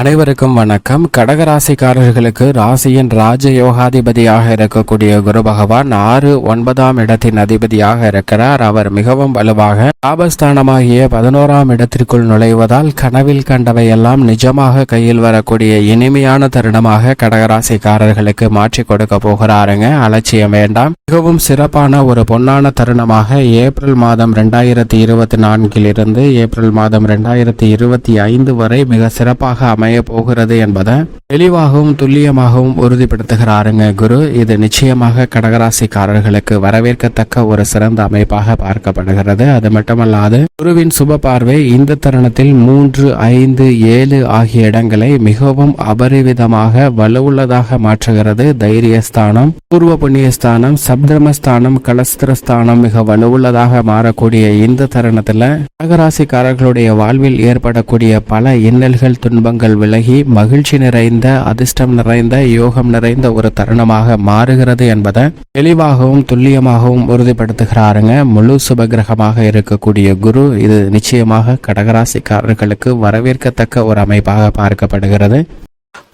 அனைவருக்கும் வணக்கம். கடகராசிக்காரர்களுக்கு ராசியின் ராஜ யோகாதிபதியாக இருக்கக்கூடிய குரு பகவான் ஆறு ஒன்பதாம் இடத்தின் அதிபதியாக இருக்கிறார். அவர் மிகவும் வலுவாக லாபஸ்தானமாகிய பதினோராம் இடத்திற்குள் நுழைவதால் கனவில் கண்டவையெல்லாம் நிஜமாக கையில் வரக்கூடிய இனிமையான தருணமாக கடகராசிக்காரர்களுக்கு மாற்றி கொடுக்க போகிறாருங்க. அலட்சியம் வேண்டாம். மிகவும் சிறப்பான ஒரு பொன்னான தருணமாக ஏப்ரல் மாதம் ரெண்டாயிரத்தி இருபத்தி நான்கில் இருந்து ஏப்ரல் மாதம் ரெண்டாயிரத்தி இருபத்தி ஐந்து வரை மிக சிறப்பாக அமைய போகிறது என்பதை தெளிவாகவும் துல்லியமாகவும் உறுதிப்படுத்துகிறாருங்க குரு. இது நிச்சயமாக கடகராசிக்காரர்களுக்கு வரவேற்கத்தக்க ஒரு சிறந்த அமைப்பாக பார்க்கப்படுகிறது. அது மட்டுமல்லாது குருவின் சுப பார்வை இந்த தருணத்தில் மூன்று ஐந்து ஏழு ஆகிய இடங்களை மிகவும் அபரிவிதமாக வலுவுள்ளதாக மாற்றுகிறது. தைரியஸ்தானம் பூர்வ புண்ணியஸ்தானம் சப்தமஸ்தானம் கலஸ்திரஸ்தானம் மிக வலுவுள்ளதாக மாறக்கூடிய இந்த தருணத்துல கடகராசிக்காரர்களுடைய வாழ்வில் ஏற்படக்கூடிய பல இன்னல்கள் துன்பங்கள் விலகி மகிழ்ச்சி நிறைந்த அதிர்ஷ்டம் நிறைந்த யோகம் நிறைந்த ஒரு தருணமாக மாறுகிறது என்பதை தெளிவாகவும் துல்லியமாகவும் உறுதிப்படுத்துகிறாருங்க. முழு சுபகிரகமாக இருக்கக்கூடிய குரு இது நிச்சயமாக கடகராசிக்காரர்களுக்கு வரவேற்கத்தக்க ஒரு அமைப்பாக பார்க்கப்படுகிறது.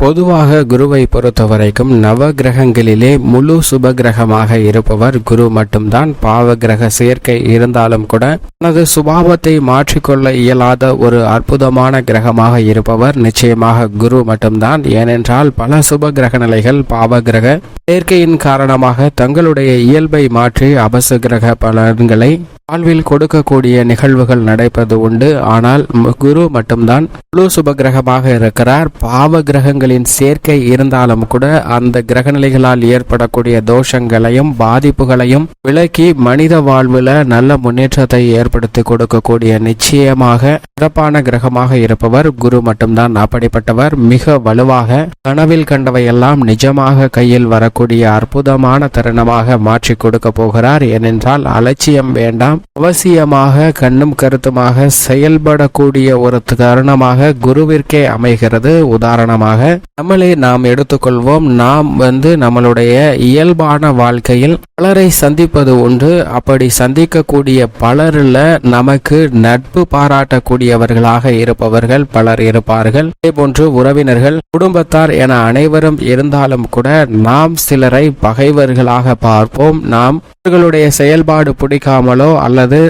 பொதுவாக குருவை பொறுத்த வரைக்கும் நவ கிரகங்களிலே முழு சுப கிரகமாக இருப்பவர் குரு மட்டும்தான். பாவ கிரக சேர்க்கை இருந்தாலும் கூட தனது சுபாவத்தை மாற்றிக்கொள்ள இயலாத ஒரு அற்புதமான கிரகமாக இருப்பவர் நிச்சயமாக குரு மட்டும்தான். ஏனென்றால் பல சுப கிரக நிலைகள் பாவ கிரக சேர்க்கையின் காரணமாக தங்களுடைய இயல்பை மாற்றி அபசு கிரக பலன்களை வாழ்வில் கொடுக்கக்கூடிய நிகழ்வுகள் நடைபெறுவது உண்டு. ஆனால் குரு மட்டும்தான் முழு சுப கிரகமாக இருக்கிறார். பாவ கிரகங்களின் சேர்க்கை இருந்தாலும் கூட அந்த கிரகநிலைகளால் ஏற்படக்கூடிய தோஷங்களையும் பாதிப்புகளையும் விலக்கி மனித வாழ்வில் நல்ல முன்னேற்றத்தை ஏற்படுத்தி கொடுக்கக்கூடிய நிச்சயமாக சிறப்பான கிரகமாக இருப்பவர் குரு மட்டும்தான். அப்படிப்பட்டவர் மிக வலுவாக கனவில் கண்டவையெல்லாம் நிஜமாக கையில் வரக்கூடிய அற்புதமான தருணமாக மாற்றி கொடுக்க போகிறார். ஏனென்றால் அலட்சியம் வேண்டாம். அவசியமாக கண்ணும் கருத்துமாக செயல்படக்கூடிய ஒரு தருணமாக குருவிற்கே அமைகிறது. உதாரணமாக நம்மளே நாம் எடுத்துக்கொள்வோம். நாம் வந்து நம்மளுடைய இயல்பான வாழ்க்கையில் பலரை சந்திப்பது உண்டு. அப்படி சந்திக்கக்கூடிய பலரில் நமக்கு நட்பு பாராட்டக்கூடியவர்களாக இருப்பவர்கள் பலர் இருப்பார்கள். அதே போன்று உறவினர்கள் குடும்பத்தார் என அனைவரும் இருந்தாலும் கூட நாம் சிலரை பகைவர்களாக பார்ப்போம். நாம் அவர்களுடைய செயல்பாடு பிடிக்காமலோ அல்லது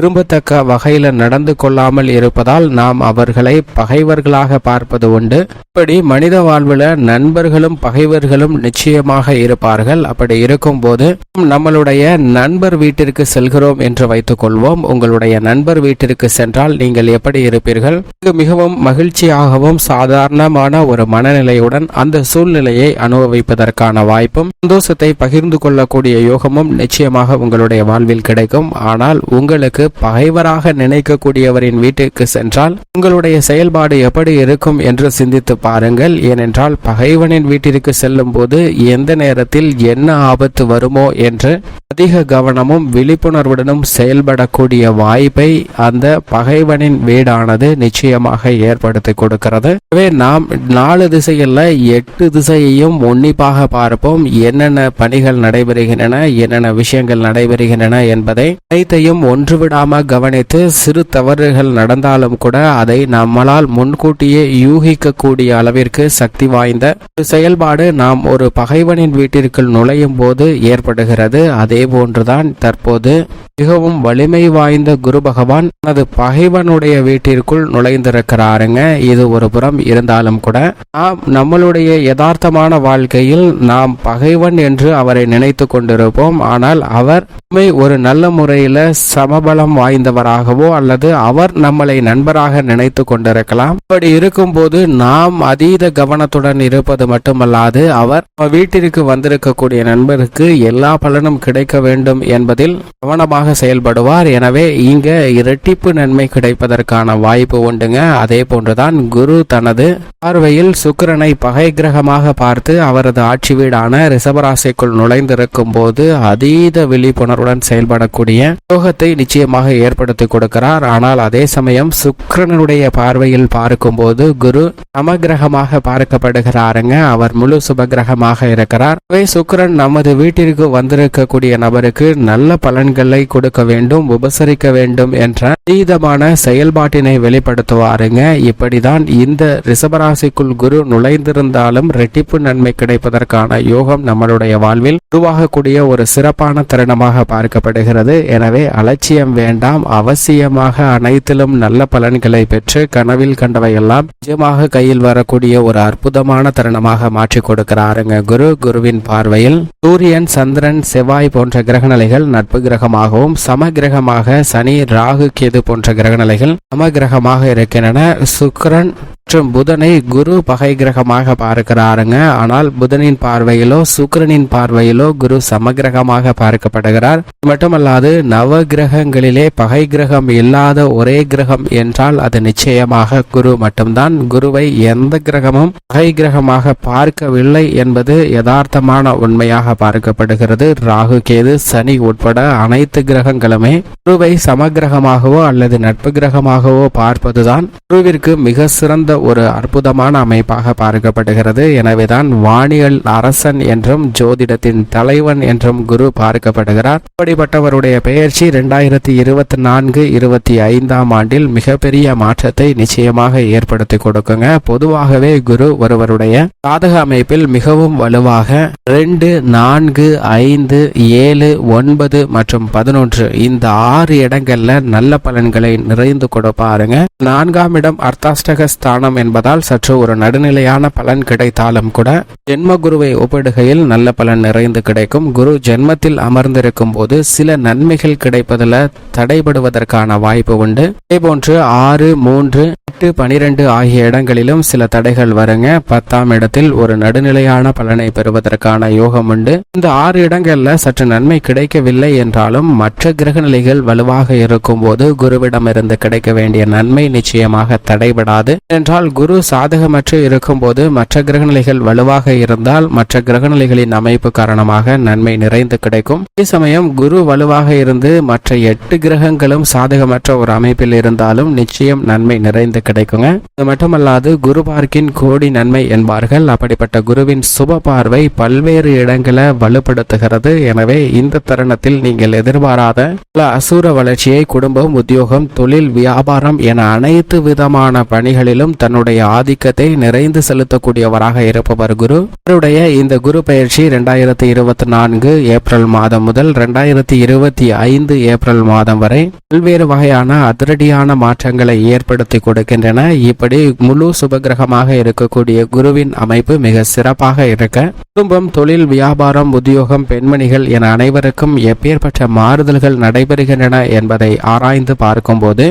விரும்பத்தக்க வகையில் நடந்து கொள்ளாமல் இருப்பதால் நாம் அவர்களை பகைவர்களாக பார்ப்பது உண்டு. இப்படி மனித வாழ்வில் நண்பர்களும் பகைவர்களும் நிச்சயமாக இருப்பார்கள். அப்படி இருக்கும்போது நம்மளுடைய நண்பர் வீட்டிற்கு செல்கிறோம் என்று வைத்துக் கொள்வோம். உங்களுடைய நண்பர் வீட்டிற்கு சென்றால் நீங்கள் எப்படி இருப்பீர்கள்? மிகவும் மகிழ்ச்சியாகவும் சாதாரணமான ஒரு மனநிலையுடன் அந்த சூழ்நிலையை அனுபவிப்பதற்கான வாய்ப்பும் சந்தோஷத்தை பகிர்ந்து கொள்ளக்கூடிய யோகமும் நிச்சயமாக உங்களுடைய வாழ்வில் கிடைக்கும். ஆனால் உங்களுக்கு பகைவராக நினைக்கக்கூடியவரின் வீட்டுக்கு சென்றால் உங்களுடைய செயல்பாடு எப்படி இருக்கும் என்று சிந்தித்து பாருங்கள். ஏனென்றால் பகைவனின் வீட்டிற்கு செல்லும் போது எந்த நேரத்தில் என்ன ஆபத்து வருமோ என்று அதிக கவனமும் விழிப்புணர்வுடனும் செயல்படக்கூடிய வாய்ப்பை அந்த பகைவனின் வீடானது நிச்சயமாக ஏற்படுத்தி கொடுக்கிறது. எனவே நாம் நாலு திசைகளில் எட்டு திசையையும் உன்னிப்பாக பார்ப்போம். என்னென்ன பணிகள் நடைபெறுகின்றன என்னென்ன விஷயங்கள் நடைபெறுகின்றன என்பதை அனைத்தையும் ஒன்றுவிடாம கவனித்து சிறு தவறுகள் நடந்தாலும் கூட அதை நம்மளால் முன்கூட்டியே யூகிக்கக்கூடிய அளவிற்கு சக்தி வாய்ந்த ஒரு செயல்பாடு நாம் ஒரு பகைவனின் வீட்டிற்குள் நுழையும் போது ஏற்படுகிறது. அதே போன்றுதான் தற்போது மிகவும் வலிமை வாய்ந்த குரு பகவான் தனது பகைவனுடைய வீட்டிற்குள் நுழைந்திருக்கிறாருங்க. இது ஒரு புறம் இருந்தாலும் கூட நாம் நம்மளுடைய யதார்த்தமான வாழ்க்கையில் நாம் பகைவன் என்று அவரை நினைத்து கொண்டிருப்போம். ஆனால் அவர் ஒரு நல்ல முறையில் சமபலம் வாய்ந்தவராகவோ அல்லது அவர் நம்மளை நண்பராக நினைத்து கொண்டிருக்கலாம். அப்படி இருக்கும்போது நாம் அதீத கவனத்துடன் இருப்பது மட்டுமல்லாது அவர் நம்ம வீட்டிற்கு வந்திருக்கக்கூடிய நண்பருக்கு எல்லா பலனும் கிடைக்க வேண்டும் என்பதில் கவனமாக செயல்படுவார். எனவே இங்க இரட்டிப்பு நன்மை கிடைப்பதற்கான வாய்ப்பு உண்டுங்க. அதே போன்றுதான் குரு தனது பார்வையில் சுக்கிரனை பகை கிரகமாக பார்த்து அவரது ஆட்சி வீடான ரிஷபராசிக்குள் நுழைந்திருக்கும் போது அதீத விழிப்புணர்வுடன் செயல்படக்கூடிய யோகத்தை நிச்சயமாக ஏற்படுத்தி கொடுக்கிறார். ஆனால் அதே சமயம் சுக்கரனுடைய பார்வையில் பார்க்கும்போது குரு சமகிரகமாக பார்க்கப்படுகிறாருங்க. அவர் முழு சுபகிரகமாக இருக்கிறார். சுக்கரன் நமது வீட்டிற்கு வந்திருக்கக்கூடிய நபருக்கு நல்ல பலன்களை கொடுக்க வேண்டும் உபசரிக்க வேண்டும் என்ற அதீதமான செயல்பாட்டினை வெளிப்படுத்துவாருங்க. இப்படிதான் இந்த ரிசபராசிக்குள் குரு நுழைந்திருந்தாலும் ரெட்டிப்பு நன்மை கிடைப்பதற்கான யோகம் நம்மளுடைய வாழ்வில் உருவாகக்கூடிய ஒரு சிறப்பான தருணமாக பார்க்கப்படுகிறது. எனவே அலட்சியம் வேண்டாம் அவசியமாக அனைத்திலும் நல்ல பலன்களை பெற்று கனவில் கண்டவையெல்லாம் நிஜமாக கையில் வரக்கூடிய ஒரு அற்புதமான தருணமாக மாற்றி கொடுக்கிறாருங்க. குரு குருவின் பார்வையில் சூரியன் சந்திரன் செவ்வாய் போன்ற கிரகநிலைகள் நட்பு கிரகமாகவும் சம கிரகமாக சனி ராகு கேது போன்ற கிரகநிலைகள் சம கிரகமாக இருக்கின்றன. சுக்கிரன் மற்றும் புதனை குரு பகை கிரகமாக பார்க்கிறாருங்க. ஆனால் புதனின் பார்வையிலோ சுக்கரனின் பார்வையிலோ குரு சமகிரகமாக பார்க்கப்படுகிறார். மட்டுமல்லாது நவ கிரகங்களிலே பகை கிரகம் இல்லாத ஒரே கிரகம் என்றால் அது நிச்சயமாக குரு மட்டும்தான். குருவை எந்த கிரகமும் பகை கிரகமாக பார்க்கவில்லை என்பது யதார்த்தமான உண்மையாக பார்க்கப்படுகிறது. ராகு கேது சனி உட்பட அனைத்து கிரகங்களுமே குருவை சமகிரகமாகவோ அல்லது நட்பு கிரகமாகவோ பார்ப்பதுதான் குருவிற்கு மிக சிறந்த ஒரு அற்புதமான அமைப்பாக பார்க்கப்படுகிறது. எனவேதான் வானியல் அரசன் என்றும் ஜோதிடத்தின் தலைவன் என்றும் குரு பார்க்கப்படுகிறார். அப்படிப்பட்டவருடைய பெயர்ச்சி ரெண்டாயிரத்தி இருபத்தி நான்கு இருபத்தி ஐந்தாம் ஆண்டில் மிகப்பெரிய மாற்றத்தை நிச்சயமாக ஏற்படுத்தி கொடுக்குங்க. பொதுவாகவே குரு ஒருவருடைய சாதக அமைப்பில் மிகவும் வலுவாக ரெண்டு நான்கு ஐந்து ஏழு ஒன்பது மற்றும் பதினொன்று இந்த ஆறு இடங்கள்ல நல்ல பலன்களை நிறைந்து கொடுப்பாருங்க. நான்காம் இடம் அர்த்தாஷ்டக ஸ்தானம் என்பதால் சற்று ஒரு நடுநிலையான பலன் கிடைத்தாலும் கூட ஜென்ம குருவை ஒப்பிடுகையில் நல்ல பலன் நிறைந்து கிடைக்கும். குரு ஜென்மத்தில் அமர்ந்திருக்கும் போது சில நன்மைகள் கிடைப்பதில் தடைபடுவதற்கான வாய்ப்பு உண்டு. இதேபோன்று ஆறு மூன்று எட்டு பனிரெண்டு ஆகிய இடங்களிலும் சில தடைகள் வருங்க. பத்தாம் இடத்தில் ஒரு நடுநிலையான பலனை பெறுவதற்கான யோகம் உண்டு. இந்த ஆறு இடங்கள்ல சற்று நன்மை கிடைக்கவில்லை என்றாலும் மற்ற கிரகநிலைகள் வலுவாக இருக்கும் போது குருவிடமிருந்து கிடைக்க வேண்டிய நன்மை நிச்சயமாக தடைபடாது. என்றால் குரு சாதகமற்று இருக்கும்போது மற்ற கிரகநிலைகள் வலுவாக இருந்தால் மற்ற கிரகநிலைகளின் அமைப்பு காரணமாக நன்மை நிறைந்து கிடைக்கும். அதே சமயம் குரு வலுவாக இருந்து மற்ற எட்டு கிரகங்களும் சாதகமற்ற ஒரு அமைப்பில் இருந்தாலும் நிச்சயம் நன்மை நிறைந்து கிடைக்குங்க. அது மட்டுமல்லாது குரு பார்க்கின் கோடி நன்மை என்பார்கள். அப்படிப்பட்ட குருவின் சுப பார்வை பல்வேறு இடங்களை வலுப்படுத்துகிறது. எனவே இந்த தருணத்தில் நீங்கள் எதிர்பாராத பல அசுர வளர்ச்சியை குடும்பம் உத்தியோகம் தொழில் வியாபாரம் என அனைத்து விதமான பணிகளிலும் தன்னுடைய ஆதிக்கத்தை நிறைந்து செலுத்தக்கூடியவராக இருப்பவர் குரு. அவருடைய இந்த குரு பயிற்சி இரண்டாயிரத்தி இருபத்தி நான்கு ஏப்ரல் மாதம் முதல் இரண்டாயிரத்தி இருபத்தி ஐந்து ஏப்ரல் மாதம் வரை பல்வேறு வகையான அதிரடியான மாற்றங்களை ஏற்படுத்தி கொடுக்கின்றன இப்படி முழு சுபகிரகமாக இருக்கக்கூடிய குருவின் அமைப்பு மிக சிறப்பாக இருக்க குடும்பம் தொழில் வியாபாரம் உத்தியோகம் பெண்மணிகள் என அனைவருக்கும் எப்பேற்பட்ட மாறுதல்கள் நடைபெறுகின்றன என்பதை ஆராய்ந்து பார்க்கும்போது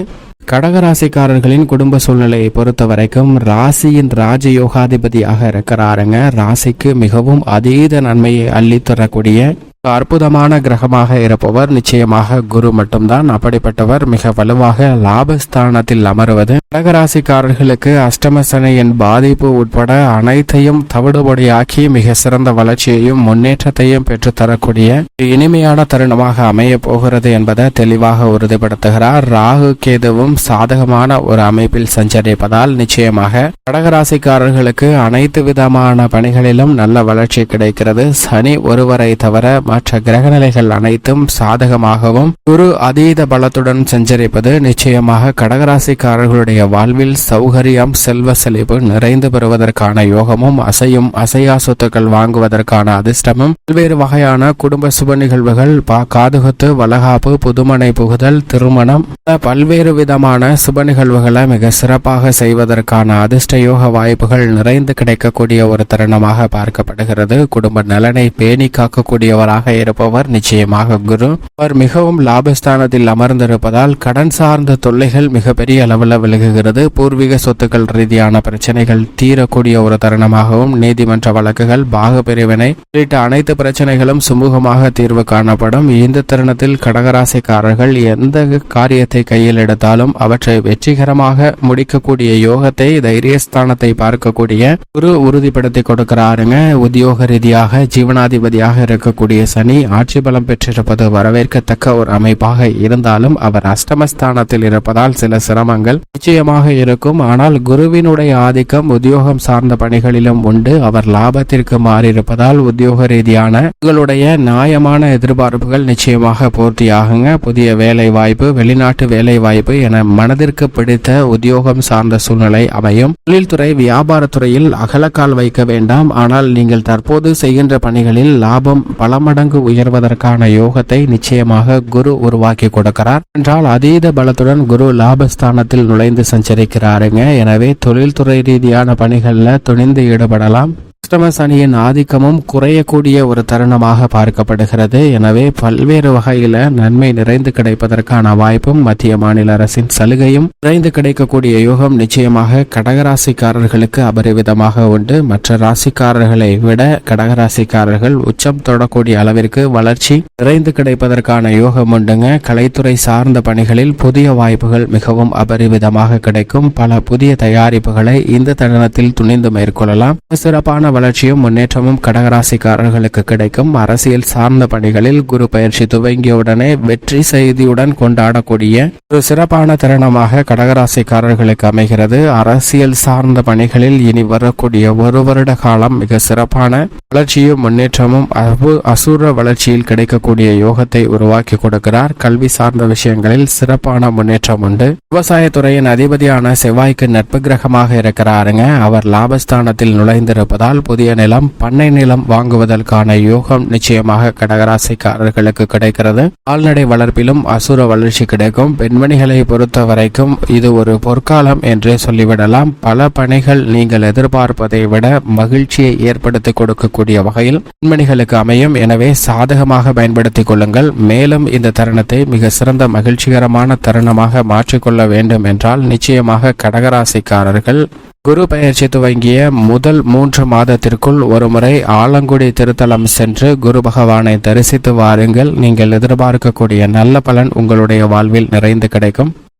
கடகராசிக்காரர்களின் குடும்ப சூழ்நிலையை பொறுத்த வரைக்கும் ராசியின் ராஜயோகாதிபதியாக இருக்கிறாருங்க. ராசிக்கு மிகவும் அதீத நன்மையை அள்ளித்தரக்கூடிய அற்புதமான கிரகமாக இருப்பவர். நிச்சயமாக குரு மட்டும்தான். அப்படிப்பட்டவர் மிக வலுவாக லாபஸ்தானத்தில் அமருவது. கடகராசிக்காரர்களுக்கு அஷ்டமசனையின் பாதிப்பு உட்பட அனைத்தையும் தவிடுபடியாக்கி மிக சிறந்த வளர்ச்சியையும் முன்னேற்றத்தையும் பெற்றுத்தரக்கூடிய இனிமையான தருணமாக அமைய போகிறது என்பதை தெளிவாக உறுதிப்படுத்துகிறார். ராகு கேதுவும் சாதகமான ஒரு அமைப்பில் சஞ்சரிப்பதால் நிச்சயமாக கடகராசிக்காரர்களுக்கு அனைத்து விதமான பணிகளிலும் நல்ல வளர்ச்சி கிடைக்கிறது. சனி ஒருவரை தவிர மற்ற கிரகநிலைகள் அனைத்தும் சாதகமாகவும் குரு அதீத பலத்துடன் சஞ்சரிப்பது நிச்சயமாக கடகராசிக்காரர்களுடைய வாழ்வில் சௌகரியம் செல்வ செழிப்பு நிறைந்து பெறுவதற்கான யோகமும் அசையும் அசையா சொத்துக்கள் வாங்குவதற்கான அதிர்ஷ்டமும் பல்வேறு வகையான குடும்ப சுப நிகழ்வுகள் காதுகுத்து வளகாப்பு புதுமனை புகுதல் திருமணம் பல்வேறு விதமான சுப நிகழ்வுகளை மிக சிறப்பாக செய்வதற்கான அதிர்ஷ்ட யோக வாய்ப்புகள் நிறைந்து கிடைக்கக்கூடிய ஒரு தருணமாக பார்க்கப்படுகிறது. குடும்ப நலனை பேணி காக்கக்கூடியவராக இருப்பவர். நிச்சயமாக குரு. அவர் மிகவும் லாபஸ்தானத்தில் அமர்ந்திருப்பதால் கடன் சார்ந்த தொல்லைகள் மிகப்பெரிய அளவில் விலகுகிறது. பூர்வீக சொத்துக்கள் ரீதியான பிரச்சனைகள் தீரக்கூடிய ஒரு தருணமாகவும் நீதிமன்ற வழக்குகள் பாக பிரிவினை உள்ளிட்ட அனைத்து பிரச்சனைகளும் சுமூகமாக தீர்வு காணப்படும். இந்த தருணத்தில் கடகராசிக்காரர்கள் எந்த காரியத்தை கையில் எடுத்தாலும் அவற்றை வெற்றிகரமாக முடிக்கக்கூடிய யோகத்தை தைரியஸ்தானத்தை பார்க்கக்கூடிய குரு உறுதிப்படுத்தி கொடுக்கிறாருங்க. உத்தியோக ரீதியாக ஜீவனாதிபதியாக இருக்கக்கூடிய சனி ஆட்சி பலம் பெற்றிருப்பது வரவேற்கத்தக்க ஒரு அமைப்பாக இருந்தாலும் அவர் அஷ்டமஸ்தானத்தில் இருப்பதால் சில சிரமங்கள் நிச்சயமாக இருக்கும். ஆனால் குருவினுடைய ஆதிக்கம் உத்தியோகம் சார்ந்த பணிகளிலும் உண்டு. அவர் லாபத்திற்கு மாறியிருப்பதால் உத்தியோக ரீதியான உங்களுடைய நியாயமான எதிர்பார்ப்புகள் நிச்சயமாக பூர்த்தியாகுங்க. புதிய வேலை வாய்ப்பு வெளிநாட்டு வேலை வாய்ப்பு என மனதிற்கு பிடித்த உத்தியோகம் சார்ந்த சூழ்நிலை அமையும். தொழில்துறை வியாபாரத்துறையில் அகலக்கால் வைக்க வேண்டாம். ஆனால் நீங்கள் தற்போது செய்கின்ற பணிகளில் லாபம் பல மடங்கு உயர்வதற்கான யோகத்தை நிச்சயமாக குரு உருவாக்கி கொடுக்கிறார். என்றால் அதீத பலத்துடன் குரு லாபஸ்தானத்தில் நுழைந்து சஞ்சரிக்கிறாருங்க. எனவே தொழில்துறை ரீதியான பணிகளில் துணிந்து ஈடுபடலாம். அஷ்டம சனியின் ஆதிக்கமும் குறையக்கூடிய ஒரு தருணமாக பார்க்கப்படுகிறது. எனவே பல்வேறு வகையில நன்மை நிறைந்து கிடைப்பதற்கான வாய்ப்பும் மத்திய மாநில அரசின் சலுகையும் நிறைந்து கிடைக்கக்கூடிய யோகம் நிச்சயமாக கடகராசிக்காரர்களுக்கு அபரிவிதமாக உண்டு. மற்ற ராசிக்காரர்களை விட கடகராசிக்காரர்கள் உச்சம் தொடக்கூடிய அளவிற்கு வளர்ச்சி நிறைந்து கிடைப்பதற்கான யோகம் உண்டுங்க. கலைத்துறை சார்ந்த பணிகளில் புதிய வாய்ப்புகள் மிகவும் அபரிவிதமாக கிடைக்கும். பல புதிய தயாரிப்புகளை இந்த தருணத்தில் துணிந்து மேற்கொள்ளலாம். சிறப்பான வளர்ச்சியும் முன்னேற்றமும் கடகராசிக்காரர்களுக்கு கிடைக்கும். அரசியல் சார்ந்த பணிகளில் குரு பயிற்சி துவங்கியவுடனே வெற்றி செய்தியுடன் கொண்டாடக்கூடிய ஒரு சிறப்பான தருணமாக கடகராசிக்காரர்களுக்கு அமைகிறது. அரசியல் சார்ந்த பணிகளில் இனி வரக்கூடிய ஒரு வருட காலம் மிக சிறப்பான வளர்ச்சியும் முன்னேற்றமும் அபு- அசுர வளர்ச்சியில் கிடைக்கக்கூடிய யோகத்தை உருவாக்கி கொடுக்கிறார். கல்வி சார்ந்த விஷயங்களில் சிறப்பான முன்னேற்றம் உண்டு. விவசாயத்துறையின் அதிபதியான செவ்வாய்க்கு நட்பு கிரகமாக இருக்கிறாருங்க. அவர் லாபஸ்தானத்தில் நுழைந்திருப்பதால் புதிய நிலம் பண்ணை நிலம் வாங்குவதற்கான யோகம் நிச்சயமாக கடகராசிக்காரர்களுக்கு கிடைக்கிறது. கால்நடை வளர்ப்பிலும் அசுர வளர்ச்சி கிடைக்கும். பெண்மணிகளை பொறுத்த வரைக்கும் இது ஒரு பொற்காலம் என்றே சொல்லிவிடலாம். பல பணிகள் நீங்கள் எதிர்பார்ப்பதை விட மகிழ்ச்சியை ஏற்படுத்தி கொடுக்கக்கூடிய வகையில் பெண்மணிகளுக்கு அமையும். எனவே சாதகமாக பயன்படுத்திக் கொள்ளுங்கள். மேலும் இந்த தருணத்தை மிக சிறந்த மகிழ்ச்சிகரமான தருணமாக மாற்றிக்கொள்ள வேண்டும் என்றால் நிச்சயமாக கடகராசிக்காரர்கள் குரு பயிற்சி துவங்கிய முதல் மூன்று மாதத்திற்குள் ஒருமுறை ஆலங்குடி திருத்தலம் சென்று குரு பகவானை தரிசித்து வாருங்கள். நீங்கள் எதிர்பார்க்கக்கூடிய நல்ல பலன் உங்களுடைய வாழ்வில் நிறைந்து கிடைக்கும்.